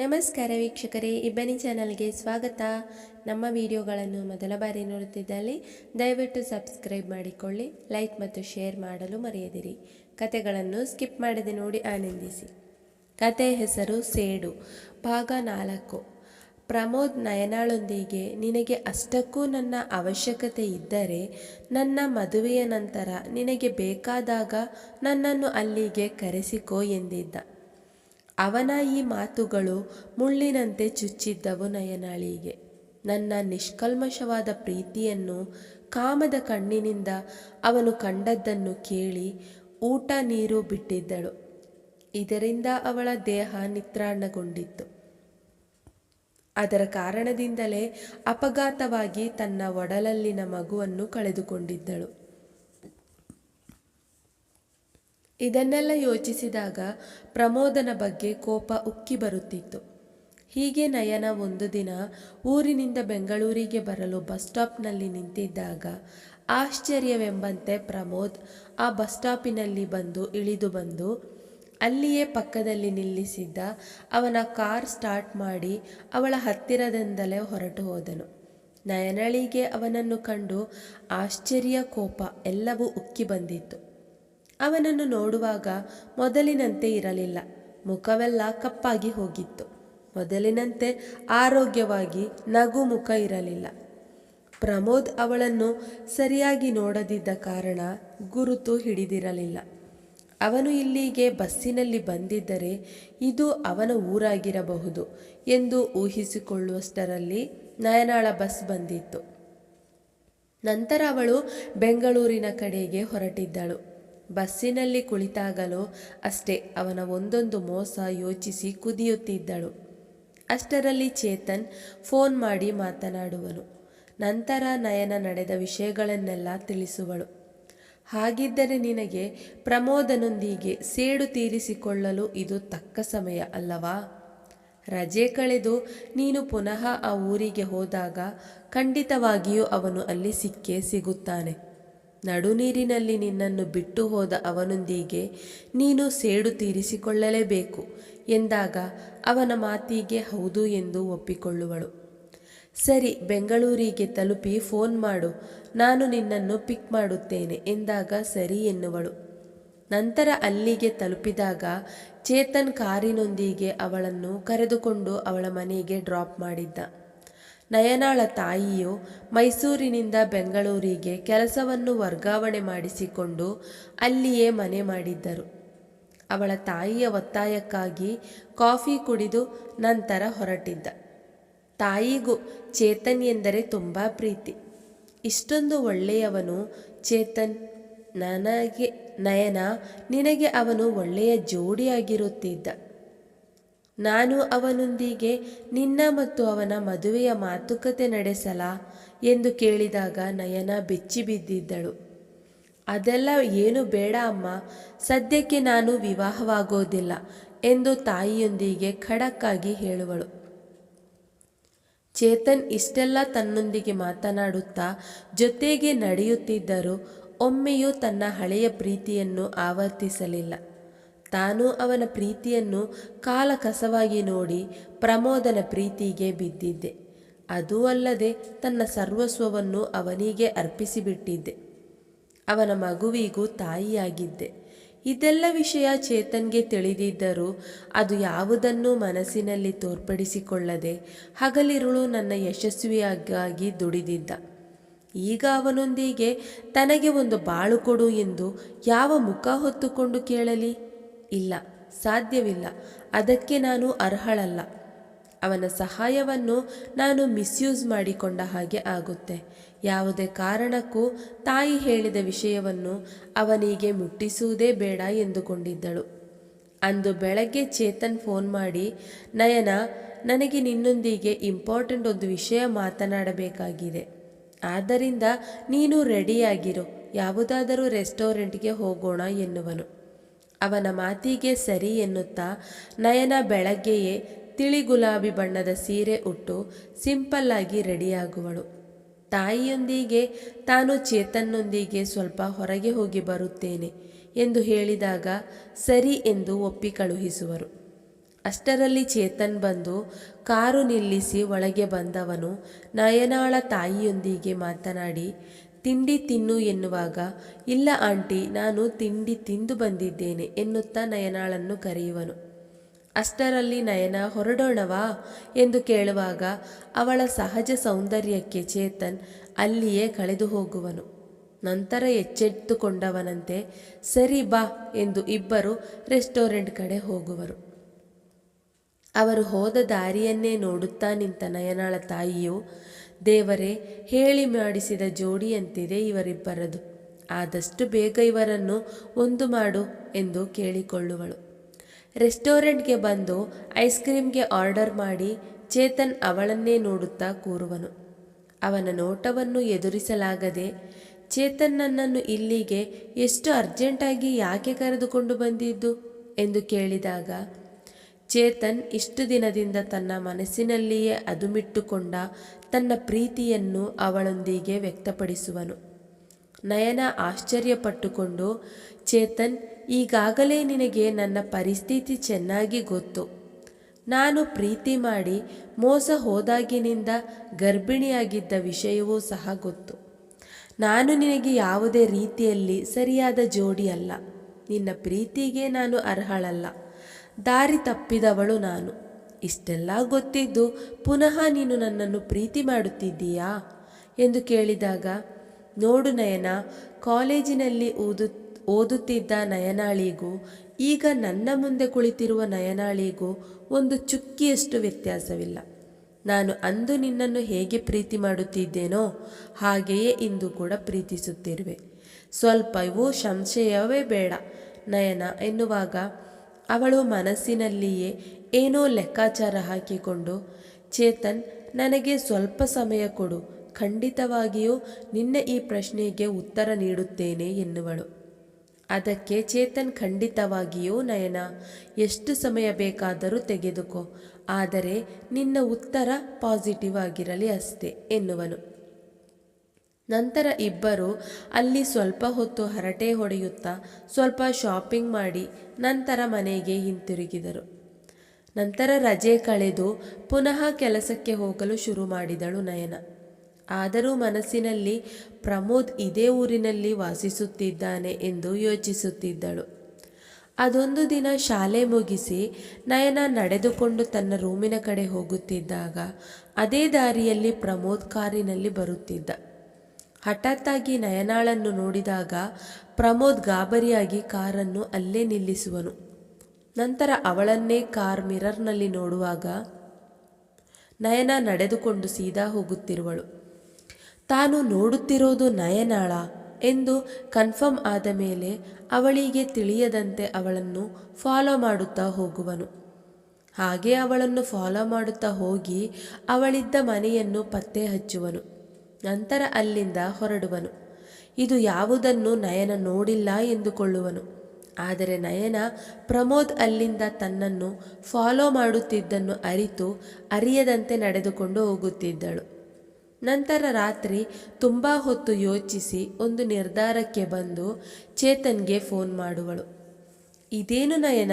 ನಮಸ್ಕಾರ ವೀಕ್ಷಕರೇ, ಇಬ್ಬನಿ ಚಾನಲ್ಗೆ ಸ್ವಾಗತ. ನಮ್ಮ ವಿಡಿಯೋಗಳನ್ನು ಮೊದಲ ಬಾರಿ ನೋಡುತ್ತಿದ್ದಲ್ಲಿ ದಯವಿಟ್ಟು ಸಬ್ಸ್ಕ್ರೈಬ್ ಮಾಡಿಕೊಳ್ಳಿ, ಲೈಕ್ ಮತ್ತು ಶೇರ್ ಮಾಡಲು ಮರೆಯದಿರಿ. ಕತೆಗಳನ್ನು ಸ್ಕಿಪ್ ಮಾಡದೆ ನೋಡಿ ಆನಂದಿಸಿ. ಕತೆ ಹೆಸರು ಸೇಡು, ಭಾಗ ನಾಲ್ಕು. ಪ್ರಮೋದ್ ನಯನಾಳೊಂದಿಗೆ ನಿನಗೆ ಅಷ್ಟಕ್ಕೂ ನನ್ನ ಅವಶ್ಯಕತೆ ಇದ್ದರೆ, ನನ್ನ ಮದುವೆಯ ನಂತರ ನಿನಗೆ ಬೇಕಾದಾಗ ನನ್ನನ್ನು ಅಲ್ಲಿಗೆ ಕರೆಸಿಕೋ ಎಂದಿದ್ದ. ಅವನ ಈ ಮಾತುಗಳು ಮುಳ್ಳಿನಂತೆ ಚುಚ್ಚಿದ್ದವು ನಯನಾಳಿಗೆ. ನನ್ನ ನಿಷ್ಕಲ್ಮಶವಾದ ಪ್ರೀತಿಯನ್ನು ಕಾಮದ ಕಣ್ಣಿನಿಂದ ಅವನು ಕಂಡದ್ದನ್ನು ಕೇಳಿ ಊಟ ನೀರು ಬಿಟ್ಟಿದ್ದಳು. ಇದರಿಂದ ಅವಳ ದೇಹ ನಿತ್ರಾಣಗೊಂಡಿತ್ತು. ಅದರ ಕಾರಣದಿಂದಲೇ ಅಪಘಾತವಾಗಿ ತನ್ನ ಒಡಲಲ್ಲಿನ ಮಗುವನ್ನು ಕಳೆದುಕೊಂಡಿದ್ದಳು. ಇದನ್ನೆಲ್ಲ ಯೋಚಿಸಿದಾಗ ಪ್ರಮೋದನ ಬಗ್ಗೆ ಕೋಪ ಉಕ್ಕಿ ಬರುತ್ತಿತ್ತು. ಹೀಗೆ ನಯನ ಒಂದು ದಿನ ಊರಿನಿಂದ ಬೆಂಗಳೂರಿಗೆ ಬರಲು ಬಸ್ ಸ್ಟಾಪ್ನಲ್ಲಿ ನಿಂತಿದ್ದಾಗ ಆಶ್ಚರ್ಯವೆಂಬಂತೆ ಪ್ರಮೋದ್ ಆ ಬಸ್ ಸ್ಟಾಪಿನಲ್ಲಿ ಬಂದು ಇಳಿದು ಬಂದು ಅಲ್ಲಿಯೇ ಪಕ್ಕದಲ್ಲಿ ನಿಲ್ಲಿಸಿದ್ದ ಅವನ ಕಾರ್ ಸ್ಟಾರ್ಟ್ ಮಾಡಿ ಅವಳ ಹತ್ತಿರದಿಂದಲೇ ಹೊರಟು ಹೋದನು. ನಯನಳಿಗೆ ಅವನನ್ನು ಕಂಡು ಆಶ್ಚರ್ಯ, ಕೋಪ ಎಲ್ಲವೂ ಉಕ್ಕಿ ಬಂದಿತ್ತು. ಅವನನ್ನು ನೋಡುವಾಗ ಮೊದಲಿನಂತೆ ಇರಲಿಲ್ಲ. ಮುಖವೆಲ್ಲ ಕಪ್ಪಾಗಿ ಹೋಗಿತ್ತು. ಮೊದಲಿನಂತೆ ಆರೋಗ್ಯವಾಗಿ ನಗು ಮುಖ ಇರಲಿಲ್ಲ. ಪ್ರಮೋದ್ ಅವಳನ್ನು ಸರಿಯಾಗಿ ನೋಡದಿದ್ದ ಕಾರಣ ಗುರುತು ಹಿಡಿದಿರಲಿಲ್ಲ. ಅವನು ಇಲ್ಲಿಗೆ ಬಸ್ಸಿನಲ್ಲಿ ಬಂದಿದ್ದರೆ ಇದು ಅವನ ಊರಾಗಿರಬಹುದು ಎಂದು ಊಹಿಸಿಕೊಳ್ಳುವಷ್ಟರಲ್ಲಿ ನಯನಾಳ ಬಸ್ ಬಂದಿತ್ತು. ನಂತರ ಅವಳು ಬೆಂಗಳೂರಿನ ಕಡೆಗೆ ಹೊರಟಿದ್ದಳು. ಬಸ್ಸಿನಲ್ಲಿ ಕುಳಿತಾಗಲೂ ಅಷ್ಟೇ ಅವನ ಒಂದೊಂದು ಮೋಸ ಯೋಚಿಸಿ ಕುದಿಯುತ್ತಿದ್ದಳು. ಅಷ್ಟರಲ್ಲಿ ಚೇತನ್ ಫೋನ್ ಮಾಡಿ ಮಾತನಾಡುವನು. ನಂತರ ನಯನ ನಡೆದ ವಿಷಯಗಳನ್ನೆಲ್ಲ ತಿಳಿಸುವಳು. ಹಾಗಿದ್ದರೆ ನಿನಗೆ ಪ್ರಮೋದನೊಂದಿಗೆ ಸೇಡು ತೀರಿಸಿಕೊಳ್ಳಲು ಇದು ತಕ್ಕ ಸಮಯ ಅಲ್ಲವಾ? ರಜೆ ಕಳೆದು ನೀನು ಪುನಃ ಆ ಊರಿಗೆ ಹೋದಾಗ ಖಂಡಿತವಾಗಿಯೂ ಅವನು ಅಲ್ಲಿ ಸಿಕ್ಕೇ ಸಿಗುತ್ತಾನೆ. ನಡುನೀರಿನಲ್ಲಿ ನಿನ್ನನ್ನು ಬಿಟ್ಟು ಹೋದ ಅವನೊಂದಿಗೆ ನೀನು ಸೇಡು ತೀರಿಸಿಕೊಳ್ಳಲೇಬೇಕು ಎಂದಾಗ ಅವನ ಮಾತಿಗೆ ಹೌದು ಎಂದು ಒಪ್ಪಿಕೊಳ್ಳುವಳು. ಸರಿ, ಬೆಂಗಳೂರಿಗೆ ತಲುಪಿ ಫೋನ್ ಮಾಡು, ನಾನು ನಿನ್ನನ್ನು ಪಿಕ್ ಮಾಡುತ್ತೇನೆ ಎಂದಾಗ ಸರಿ ಎನ್ನುವಳು. ನಂತರ ಅಲ್ಲಿಗೆ ತಲುಪಿದಾಗ ಚೇತನ್ ಕಾರಿನೊಂದಿಗೆ ಅವಳನ್ನು ಕರೆದುಕೊಂಡು ಅವಳ ಮನೆಗೆ ಡ್ರಾಪ್ ಮಾಡಿದ್ದ. ನಯನಾಳ ತಾಯಿಯು ಮೈಸೂರಿನಿಂದ ಬೆಂಗಳೂರಿಗೆ ಕೆಲಸವನ್ನು ವರ್ಗಾವಣೆ ಮಾಡಿಸಿಕೊಂಡು ಅಲ್ಲಿಯೇ ಮನೆ ಮಾಡಿದ್ದರು. ಅವಳ ತಾಯಿಯ ಒತ್ತಾಯಕ್ಕಾಗಿ ಕಾಫಿ ಕುಡಿದು ನಂತರ ಹೊರಟಿದ್ದ. ತಾಯಿಗೂ ಚೇತನ್ ಎಂದರೆ ತುಂಬ ಪ್ರೀತಿ. ಇಷ್ಟೊಂದು ಒಳ್ಳೆಯವನು ಚೇತನ್. ನನಗೆ ನಯನ, ನಿನಗೆ ಅವನು ಒಳ್ಳೆಯ ಜೋಡಿಯಾಗಿರುತ್ತಿದ್ದ. ನಾನು ಅವನೊಂದಿಗೆ ನಿನ್ನ ಮತ್ತು ಅವನ ಮದುವೆಯ ಮಾತುಕತೆ ನಡೆಸಲ ಎಂದು ಕೇಳಿದಾಗ ನಯನ ಬೆಚ್ಚಿ ಬಿದ್ದಿದ್ದಳು. ಅದೆಲ್ಲ ಏನು ಬೇಡ ಅಮ್ಮ, ಸದ್ಯಕ್ಕೆ ನಾನು ವಿವಾಹವಾಗೋದಿಲ್ಲ ಎಂದು ತಾಯಿಯೊಂದಿಗೆ ಖಡಕ್ಕಾಗಿ ಹೇಳುವಳು. ಚೇತನ್ ಇಷ್ಟೆಲ್ಲ ತನ್ನೊಂದಿಗೆ ಮಾತನಾಡುತ್ತಾ ಜೊತೆಗೆ ನಡೆಯುತ್ತಿದ್ದರೂ ಒಮ್ಮೆಯೂ ತನ್ನ ಹಳೆಯ ಪ್ರೀತಿಯನ್ನು ಆವರ್ತಿಸಲಿಲ್ಲ. ತಾನು ಅವನ ಪ್ರೀತಿಯನ್ನು ಕಾಲಕಸವಾಗಿ ನೋಡಿ ಪ್ರಮೋದನ ಪ್ರೀತಿಗೆ ಬಿದ್ದಿದ್ದೆ. ಅದೂ ಅಲ್ಲದೆ ತನ್ನ ಸರ್ವಸ್ವವನ್ನು ಅವನಿಗೆ ಅರ್ಪಿಸಿಬಿಟ್ಟಿದ್ದೆ. ಅವನ ಮಗುವಿಗೂ ತಾಯಿಯಾಗಿದ್ದೆ. ಇದೆಲ್ಲ ವಿಷಯ ಚೇತನ್ಗೆ ತಿಳಿದಿದ್ದರೂ ಅದು ಯಾವುದನ್ನೂ ಮನಸ್ಸಿನಲ್ಲಿ ತೋರ್ಪಡಿಸಿಕೊಳ್ಳದೆ ಹಗಲಿರುಳು ನನ್ನ ಯಶಸ್ವಿಯಾಗಿ ದುಡಿದಿದ್ದ. ಈಗ ಅವನೊಂದಿಗೆ ತನಗೆ ಒಂದು ಬಾಳು ಕೊಡು ಎಂದು ಯಾವ ಮುಖ ಹೊತ್ತುಕೊಂಡು ಕೇಳಲಿ? ಇಲ್ಲ, ಸಾಧ್ಯವಿಲ್ಲ. ಅದಕ್ಕೆ ನಾನು ಅರ್ಹಳಲ್ಲ. ಅವನ ಸಹಾಯವನ್ನು ನಾನು ಮಿಸ್ಯೂಸ್ ಮಾಡಿಕೊಂಡ ಹಾಗೆ ಆಗುತ್ತೆ. ಯಾವುದೇ ಕಾರಣಕ್ಕೂ ತಾಯಿ ಹೇಳಿದ ವಿಷಯವನ್ನು ಅವನಿಗೆ ಮುಟ್ಟಿಸುವುದೇ ಬೇಡ ಎಂದುಕೊಂಡಿದ್ದಳು. ಅಂದು ಬೆಳಗ್ಗೆ ಚೇತನ್ ಫೋನ್ ಮಾಡಿ, ನಯನ, ನನಗೆ ನಿನ್ನೊಂದಿಗೆ ಇಂಪಾರ್ಟೆಂಟ್ ಒಂದು ವಿಷಯ ಮಾತನಾಡಬೇಕಾಗಿದೆ. ಆದ್ದರಿಂದ ನೀನು ರೆಡಿಯಾಗಿರು, ಯಾವುದಾದರೂ ರೆಸ್ಟೋರೆಂಟ್ಗೆ ಹೋಗೋಣ ಎನ್ನುವನು. ಅವನ ಮಾತಿಗೆ ಸರಿ ಎನ್ನುತ್ತಾ ನಯನ ಬೆಳಗ್ಗೆಯೇ ತಿಳಿ ಗುಲಾಬಿ ಬಣ್ಣದ ಸೀರೆ ಉಟ್ಟು ಸಿಂಪಲ್ಲಾಗಿ ರೆಡಿಯಾಗುವಳು. ತಾಯಿಯೊಂದಿಗೆ ತಾನು ಚೇತನ್ನೊಂದಿಗೆ ಸ್ವಲ್ಪ ಹೊರಗೆ ಹೋಗಿ ಬರುತ್ತೇನೆ ಎಂದು ಹೇಳಿದಾಗ ಸರಿ ಎಂದು ಒಪ್ಪಿ ಕಳುಹಿಸುವರು. ಅಷ್ಟರಲ್ಲಿ ಚೇತನ್ ಬಂದು ಕಾರು ನಿಲ್ಲಿಸಿ ಒಳಗೆ ಬಂದವನು ನಯನಾಳ ತಾಯಿಯೊಂದಿಗೆ ಮಾತನಾಡಿ ತಿಂಡಿ ತಿನ್ನು ಎನ್ನುವಾಗ, ಇಲ್ಲ ಆಂಟಿ, ನಾನು ತಿಂಡಿ ತಿಂದು ಬಂದಿದ್ದೇನೆ ಎನ್ನುತ್ತಾ ನಯನಾಳನ್ನು ಕರೆಯುವನು. ಅಷ್ಟರಲ್ಲಿ ನಯನ, ಹೊರಡೋಣವಾ? ಎಂದು ಕೇಳುವಾಗ ಅವಳ ಸಹಜ ಸೌಂದರ್ಯಕ್ಕೆ ಚೇತನ್ ಅಲ್ಲಿಯೇ ಕಳೆದು ಹೋಗುವನು. ನಂತರ ಎಚ್ಚೆತ್ತುಕೊಂಡವನಂತೆ, ಸರಿ ಬಾ ಎಂದು ಇಬ್ಬರು ರೆಸ್ಟೋರೆಂಟ್ ಕಡೆ ಹೋಗುವರು. ಅವರು ಹೋದ ದಾರಿಯನ್ನೇ ನೋಡುತ್ತಾ ನಿಂತ ನಯನಾಳ ತಾಯಿಯು ದೇವರೇ, ಹೇಳಿ ಮಾಡಿಸಿದ ಜೋಡಿಯಂತಿದೆ ಇವರಿಬ್ಬರದು. ಆದಷ್ಟು ಬೇಗ ಇವರನ್ನು ಒಂದು ಮಾಡು ಎಂದು ಕೇಳಿಕೊಳ್ಳುವಳು. ರೆಸ್ಟೋರೆಂಟ್ಗೆ ಬಂದು ಐಸ್ ಕ್ರೀಮ್ಗೆ ಆರ್ಡರ್ ಮಾಡಿ ಚೇತನ್ ಅವಳನ್ನೇ ನೋಡುತ್ತಾ ಕೂರುವನು. ಅವನ ನೋಟವನ್ನು ಎದುರಿಸಲಾಗದೆ ಚೇತನ್ ನನ್ನನ್ನು ಇಲ್ಲಿಗೆ ಎಷ್ಟು ಅರ್ಜೆಂಟಾಗಿ ಯಾಕೆ ಕರೆದುಕೊಂಡು ಬಂದಿದ್ದು? ಎಂದು ಕೇಳಿದಾಗ ಚೇತನ್ ಇಷ್ಟು ದಿನದಿಂದ ತನ್ನ ಮನಸ್ಸಿನಲ್ಲಿಯೇ ಅದುಮಿಟ್ಟುಕೊಂಡ ತನ್ನ ಪ್ರೀತಿಯನ್ನು ಅವಳೊಂದಿಗೆ ವ್ಯಕ್ತಪಡಿಸುವನು. ನಯನ ಆಶ್ಚರ್ಯಪಟ್ಟುಕೊಂಡು, ಚೇತನ್, ಈಗಾಗಲೇ ನಿನಗೆ ನನ್ನ ಪರಿಸ್ಥಿತಿ ಚೆನ್ನಾಗಿ ಗೊತ್ತು. ನಾನು ಪ್ರೀತಿ ಮಾಡಿ ಮೋಸ ಹೋದಾಗಿನಿಂದ ಗರ್ಭಿಣಿಯಾಗಿದ್ದ ವಿಷಯವೂ ಸಹ ಗೊತ್ತು. ನಾನು ನಿನಗೆ ಯಾವುದೇ ರೀತಿಯಲ್ಲಿ ಸರಿಯಾದ ಜೋಡಿ ಅಲ್ಲ. ನಿನ್ನ ಪ್ರೀತಿಗೆ ನಾನು ಅರ್ಹಳಲ್ಲ. ದಾರಿ ತಪ್ಪಿದವಳು ನಾನು. ಇಷ್ಟೆಲ್ಲ ಗೊತ್ತಿದ್ದು ಪುನಃ ನೀನು ನನ್ನನ್ನು ಪ್ರೀತಿ ಮಾಡುತ್ತಿದ್ದೀಯಾ? ಎಂದು ಕೇಳಿದಾಗ, ನೋಡು ನಯನ, ಕಾಲೇಜಿನಲ್ಲಿ ಓದು ಓದುತ್ತಿದ್ದ ನಯನಾಳಿಗೂ, ಈಗ ನನ್ನ ಮುಂದೆ ಕುಳಿತಿರುವ ನಯನಾಳಿಗೂ ಒಂದು ಚುಕ್ಕಿಯಷ್ಟು ವ್ಯತ್ಯಾಸವಿಲ್ಲ. ನಾನು ಅಂದು ನಿನ್ನನ್ನು ಹೇಗೆ ಪ್ರೀತಿ ಮಾಡುತ್ತಿದ್ದೇನೋ, ಹಾಗೆಯೇ ಇಂದು ಕೂಡ ಪ್ರೀತಿಸುತ್ತಿರುವೆ. ಸ್ವಲ್ಪವೂ ಸಂಶಯವೇ ಬೇಡ, ನಯನ ಎನ್ನುವಾಗ ಅವಳು ಮನಸ್ಸಿನಲ್ಲಿಯೇ ಏನೋ ಲೆಕ್ಕಾಚಾರ ಹಾಕಿಕೊಂಡು, ಚೇತನ್, ನನಗೆ ಸ್ವಲ್ಪ ಸಮಯ ಕೊಡು, ಖಂಡಿತವಾಗಿಯೂ ನಿನ್ನ ಈ ಪ್ರಶ್ನೆಗೆ ಉತ್ತರ ನೀಡುತ್ತೇನೆ, ಎನ್ನುವಳು. ಅದಕ್ಕೆ ಚೇತನ್, ಖಂಡಿತವಾಗಿಯೂ ನಯನ, ಎಷ್ಟು ಸಮಯ ಬೇಕಾದರೂ ತೆಗೆದುಕೋ, ಆದರೆ ನಿನ್ನ ಉತ್ತರ ಪಾಸಿಟಿವ್ ಆಗಿರಲಿ ಅಷ್ಟೇ, ಎನ್ನುವನು. ನಂತರ ಇಬ್ಬರು ಅಲ್ಲಿ ಸ್ವಲ್ಪ ಹೊತ್ತು ಹರಟೆ ಹೊಡೆಯುತ್ತಾ ಸ್ವಲ್ಪ ಶಾಪಿಂಗ್ ಮಾಡಿ ನಂತರ ಮನೆಗೆ ಹಿಂತಿರುಗಿದರು. ನಂತರ ರಜೆ ಕಳೆದು ಪುನಃ ಕೆಲಸಕ್ಕೆ ಹೋಗಲು ಶುರು ಮಾಡಿದಳು ನಯನ. ಆದರೂ ಮನಸ್ಸಿನಲ್ಲಿ ಪ್ರಮೋದ್ ಇದೇ ಊರಿನಲ್ಲಿ ವಾಸಿಸುತ್ತಿದ್ದಾನೆ ಎಂದು ಯೋಚಿಸುತ್ತಿದ್ದಳು. ಅದೊಂದು ದಿನ ಶಾಲೆ ಮುಗಿಸಿ ನಯನ ನಡೆದುಕೊಂಡು ತನ್ನ ರೂಮಿನ ಕಡೆ ಹೋಗುತ್ತಿದ್ದಾಗ ಅದೇ ದಾರಿಯಲ್ಲಿ ಪ್ರಮೋದ್ ಕಾರಿನಲ್ಲಿ ಬರುತ್ತಿದ್ದ. ಹಠಾತ್ತಾಗಿ ನಯನಾಳನ್ನು ನೋಡಿದಾಗ ಪ್ರಮೋದ್ ಗಾಬರಿಯಾಗಿ ಕಾರನ್ನು ಅಲ್ಲೇ ನಿಲ್ಲಿಸುವನು. ನಂತರ ಅವಳನ್ನೇ ಕಾರ್ ಮಿರರ್ನಲ್ಲಿ ನೋಡುವಾಗ ನಯನ ನಡೆದುಕೊಂಡು ಸೀದಾ ಹೋಗುತ್ತಿರುವಳು. ತಾನು ನೋಡುತ್ತಿರೋದು ನಯನಾಳ ಎಂದು ಕನ್ಫರ್ಮ್ ಆದ ಮೇಲೆ ಅವಳಿಗೆ ತಿಳಿಯದಂತೆ ಅವಳನ್ನು ಫಾಲೋ ಮಾಡುತ್ತಾ ಹೋಗುವನು. ಹಾಗೆ ಅವಳನ್ನು ಫಾಲೋ ಮಾಡುತ್ತಾ ಹೋಗಿ ಅವಳಿದ್ದ ಮನೆಯನ್ನು ಪತ್ತೆ ಹಚ್ಚುವನು. ನಂತರ ಅಲ್ಲಿಂದ ಹೊರಡುವನು. ಇದು ಯಾವುದನ್ನು ನಯನ ನೋಡಿಲ್ಲ ಎಂದುಕೊಳ್ಳುವನು. ಆದರೆ ನಯನ ಪ್ರಮೋದ್ ಅಲ್ಲಿಂದ ತನ್ನನ್ನು ಫಾಲೋ ಮಾಡುತ್ತಿದ್ದನ್ನು ಅರಿತು ಅರಿಯದಂತೆ ನಡೆದುಕೊಂಡು ಹೋಗುತ್ತಿದ್ದಳು. ನಂತರ ರಾತ್ರಿ ತುಂಬ ಹೊತ್ತು ಯೋಚಿಸಿ ಒಂದು ನಿರ್ಧಾರಕ್ಕೆ ಬಂದು ಚೇತನ್ಗೆ ಫೋನ್ ಮಾಡುವಳು. ಇದೇನು ನಯನ,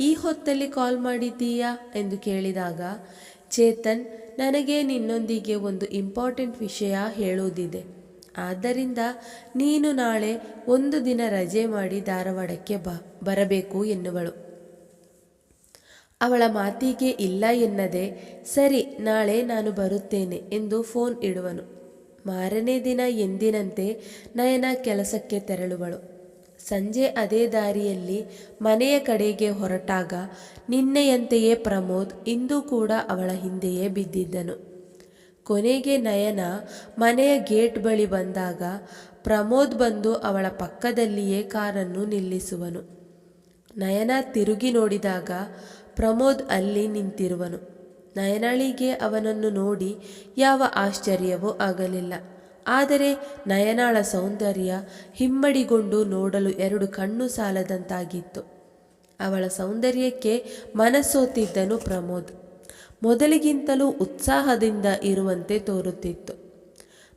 ಈ ಹೊತ್ತಲ್ಲಿ ಕಾಲ್ ಮಾಡಿದ್ದೀಯಾ? ಎಂದು ಕೇಳಿದಾಗ ಚೇತನ್, ನನಗೆ ನಿನ್ನೊಂದಿಗೆ ಒಂದು ಇಂಪಾರ್ಟೆಂಟ್ ವಿಷಯ ಹೇಳುವುದಿದೆ ಆದ್ದರಿಂದ ನೀನು ನಾಳೆ ಒಂದು ದಿನ ರಜೆ ಮಾಡಿ ಧಾರವಾಡಕ್ಕೆ ಬ, ಬರಬೇಕು ಎನ್ನುವಳು. ಅವಳ ಮಾತಿಗೆ ಇಲ್ಲ ಎನ್ನದೆ, ಸರಿ, ನಾಳೆ ನಾನು ಬರುತ್ತೇನೆ ಎಂದು ಫೋನ್ ಇಡುವನು. ಮಾರನೇ ದಿನ ಎಂದಿನಂತೆ ನಯನ ಕೆಲಸಕ್ಕೆ ತೆರಳುವಳು. ಸಂಜೆ ಅದೇ ದಾರಿಯಲ್ಲಿ ಮನೆಯ ಕಡೆಗೆ ಹೊರಟಾಗ ನಿನ್ನೆಯಂತೆಯೇ ಪ್ರಮೋದ್ ಇಂದು ಕೂಡ ಅವಳ ಹಿಂದೆಯೇ ಬಿದ್ದಿದ್ದನು. ಕೊನೆಗೆ ನಯನ ಮನೆಯ ಗೇಟ್ ಬಳಿ ಬಂದಾಗ ಪ್ರಮೋದ್ ಬಂದು ಅವಳ ಪಕ್ಕದಲ್ಲಿಯೇ ಕಾರನ್ನು ನಿಲ್ಲಿಸುವನು. ನಯನ ತಿರುಗಿ ನೋಡಿದಾಗ ಪ್ರಮೋದ್ ಅಲ್ಲಿ ನಿಂತಿರುವನು. ನಯನಳಿಗೆ ಅವನನ್ನು ನೋಡಿ ಯಾವ ಆಶ್ಚರ್ಯವೂ ಆಗಲಿಲ್ಲ. ಆದರೆ ನಯನಾಳ ಸೌಂದರ್ಯ ಹಿಮ್ಮಡಿಗೊಂಡು ನೋಡಲು ಎರಡು ಕಣ್ಣು ಸಾಲದಂತಾಗಿತ್ತು. ಅವಳ ಸೌಂದರ್ಯಕ್ಕೆ ಮನಸೋತಿದ್ದನು ಪ್ರಮೋದ್. ಮೊದಲಿಗಿಂತಲೂ ಉತ್ಸಾಹದಿಂದ ಇರುವಂತೆ ತೋರುತ್ತಿತ್ತು.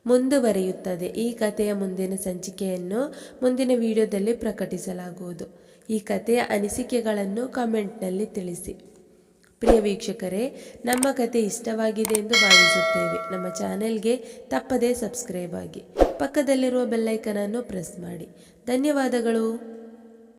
ಮುಂದುವರಿಯುತ್ತದೆ. ಈ ಕಥೆಯ ಮುಂದಿನ ಸಂಚಿಕೆಯನ್ನು ಮುಂದಿನ ವಿಡಿಯೋದಲ್ಲಿ ಪ್ರಕಟಿಸಲಾಗುವುದು. ಈ ಕಥೆಯ ಅನಿಸಿಕೆಗಳನ್ನು ಕಮೆಂಟ್ನಲ್ಲಿ ತಿಳಿಸಿ. ಪ್ರಿಯ ವೀಕ್ಷಕರೇ, ನಮ್ಮ ಕತೆ ಇಷ್ಟವಾಗಿದೆ ಎಂದು ಭಾವಿಸುತ್ತೇವೆ. ನಮ್ಮ ಚಾನೆಲ್ಗೆ ತಪ್ಪದೇ ಸಬ್ಸ್ಕ್ರೈಬ್ ಆಗಿ. ಪಕ್ಕದಲ್ಲಿರುವ ಬೆಲ್ಲೈಕನನ್ನು ಪ್ರೆಸ್ ಮಾಡಿ. ಧನ್ಯವಾದಗಳು.